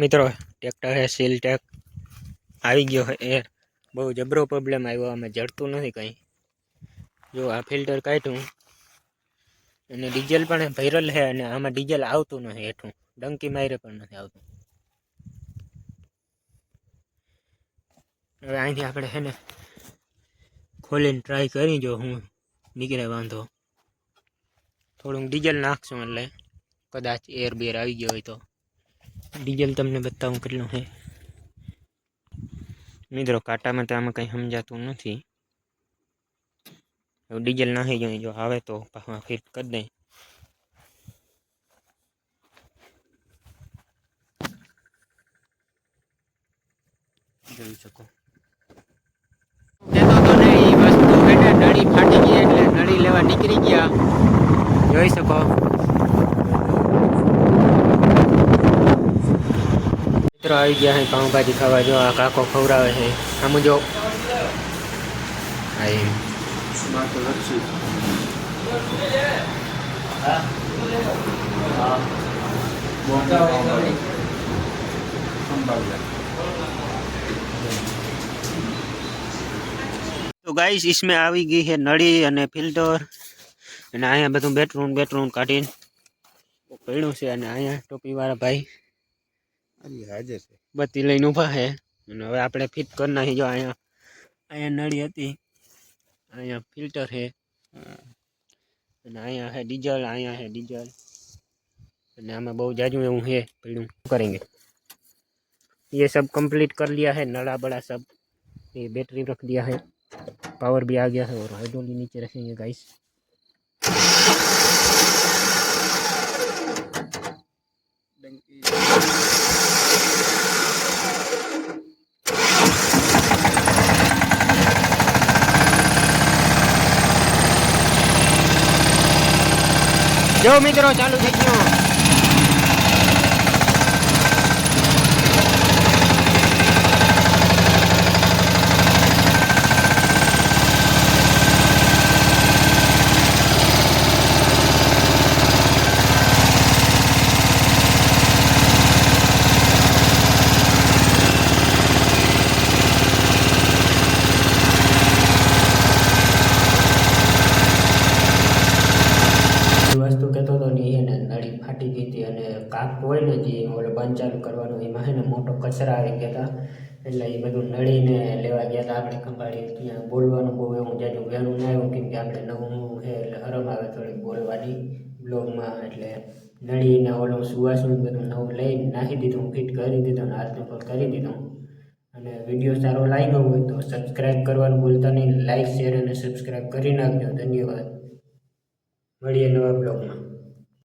મિત્રો ટ્રેક્ટર હે seal tech આવી ગયો હે એર બહુ જબરો પ્રોબ્લેમ આવ્યો, અમે જડતું નથી કંઈ. જો આ ફિલ્ટર કાઢ્યું અને ડીઝલ પણ ભૈરલ છે, અને આમાં ડીઝલ આવતું નથી હેઠું. ડંકી મારે પણ નથી આવતું. હવે અહીંથી આપણે છે ને ખોલીને ટ્રાય કરી જો હું નીકળે વાંધો. થોડુંક ડીઝલ નાખશું એટલે કદાચ એર બેર આવી ગયો હોય તો. ડીઝલ તમને બતાવું કેટલું છે મિત્રો કાંટામાં તો આમાં કંઈ સમજાતું નથી હવે ડીઝલ નાખી જોઈએ જો આવે તો પાછું ફિટ કરી દઈ જોઈ શકો કહેતો તો ને એ વસ્તુ એટલે નળી ફાટી ગઈ એટલે નળી લેવા નીકળી ગયા જોઈ શકો મિત્રો આવી ગયા છે પાઉંભાજી ખાવા જો આ કાકો ખવડાવે છે આમ જો હા એમ તો ગાઈસ इसमें આવી ગઈ છે નળી અને ફિલ્ટર અને અહીંયા બધું બેડરૂમ બેડરૂમ કાઢીને પડ્યું છે અને અહીંયા ટોપીવાળા ભાઈ હાજર છે બત્તી લઈને ઊભા છે અને હવે આપણે ફિટ કરી નાખી જો અહીંયા અહીંયા નળી હતી અહીંયા ફિલ્ટર છે અને અહીંયા છે ડીઝલ અહીંયા છે ડીઝલ અને આમાં બહુ જાજુ એવું છે પડ્યું શું करेंगे ये सब कंप्लीट कर लिया है नड़ा बड़ा सब ये बैटरी रख दिया है पावर भी आ गया है और हाइड्रोली नीचे रखेंगे गाइस જો મિત્રો ચાલુ થઈ ગયો એ વસ્તુ કહેતો હતો ને નળી ફાટી ગઈ હતી અને કાક હોય ને જે ઓલો બંધ ચાલુ કરવાનું, એમાં હે ને મોટો કચરા આવી ગયા હતા. એટલે એ બધું નળીને લેવા ગયા હતા આપણે ખંભાળી. ત્યાં બોલવાનું બહુ એવું જાજુ વહેલું ના આવ્યું, કેમ કે આપણે નવું છે એટલે હરમ આવે થોડીક બોલવાની બ્લોગમાં. એટલે નળીને ઓલું સુવાસનું બધું નવું લઈને નાખી દીધું, ફિટ કરી દીધું અને હાથ પર કરી દીધું. અને વીડિયો સારો લાગ્યો હોય તો સબસ્ક્રાઈબ કરવાનું ભૂલતા નહીં. લાઈક શેર અને સબસ્ક્રાઈબ કરી નાખજો. ધન્યવાદ. મળીએ નવા બ્લોગમાં.